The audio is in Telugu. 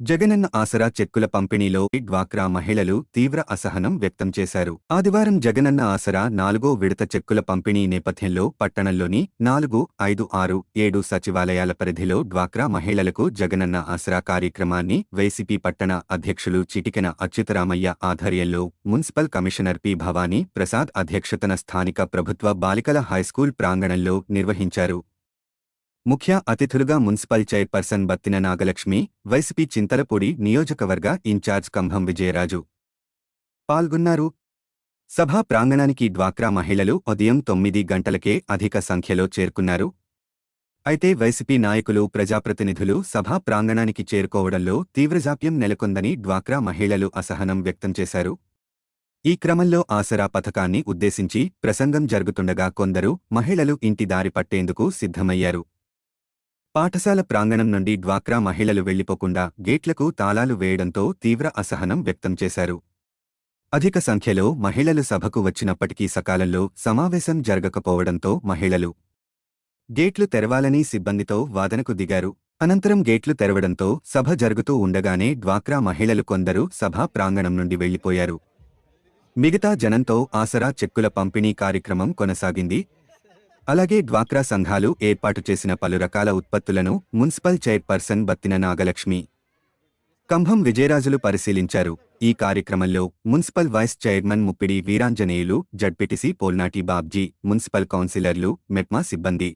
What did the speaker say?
జగనన్న ఆసరా చెక్కుల పంపిణీలో డ్వాక్రా మహిళలు తీవ్ర అసహనం వ్యక్తం చేశారు. ఆదివారం జగనన్న ఆసరా నాలుగో విడత చెక్కుల పంపిణీ నేపథ్యంలో పట్టణంలోని నాలుగు ఐదు ఆరు ఏడు సచివాలయాల పరిధిలో డ్వాక్రా మహిళలకు జగనన్న ఆసరా కార్యక్రమాన్ని వైసీపీ పట్టణ అధ్యక్షులు చిటికెన అచ్యుతరామయ్య ఆధ్వర్యంలో municipal commissioner P Bhavani Prasad అధ్యక్షతన స్థానిక ప్రభుత్వ బాలికల హైస్కూల్ ప్రాంగణంలో నిర్వహించారు. ముఖ్య అతిథులుగా municipal chairperson Battina Nagalakshmi YCP Chintalapudi నియోజకవర్గ ఇన్ఛార్జ్ కంభం విజయరాజు పాల్గొన్నారు. సభా ప్రాంగణానికి డ్వాక్రా మహిళలు ఉదయం తొమ్మిది గంటలకే అధిక సంఖ్యలో చేరుకున్నారు. అయితే వైసీపీ నాయకులు ప్రజాప్రతినిధులు సభా ప్రాంగణానికి చేరుకోవడంలో తీవ్రజాప్యం నెలకొందని డ్వాక్రా మహిళలు అసహనం వ్యక్తం చేశారు. ఈ క్రమంలో ఆసరా పథకాన్ని ఉద్దేశించి ప్రసంగం జరుగుతుండగా కొందరు మహిళలు ఇంటి దారి పట్టేందుకు సిద్ధమయ్యారు. పాఠశాల ప్రాంగణం నుండి డ్వాక్రా మహిళలు వెళ్ళిపోకుండా గేట్లకు తాళాలు వేయడంతో తీవ్ర అసహనం వ్యక్తం చేశారు. అధిక సంఖ్యలో మహిళలు సభకు వచ్చినప్పటికీ సకాలంలో సమావేశం జరగకపోవడంతో మహిళలు గేట్లు తెరవాలని సిబ్బందితో వాదనకు దిగారు. అనంతరం గేట్లు తెరవడంతో సభ జరుగుతూ ఉండగానే డ్వాక్రా మహిళలు కొందరు సభా ప్రాంగణం నుండి వెళ్ళిపోయారు మిగతా జనంతో ఆసరా చెక్కుల పంపిణీ కార్యక్రమం కొనసాగింది. అలాగే డ్వాక్రా సంఘాలు ఏర్పాటు చేసిన పలు రకాల ఉత్పత్తులను మున్సిపల్ చైర్పర్సన్ బత్తిన నాగలక్ష్మి. కంభం విజయరాజులు పరిశీలించారు. ఈ కార్యక్రమంలో municipal vice chairman Muppidi Veeranjaneyulu ZPTC Polnati Babji municipal కౌన్సిలర్లు మెట్మా సిబ్బంది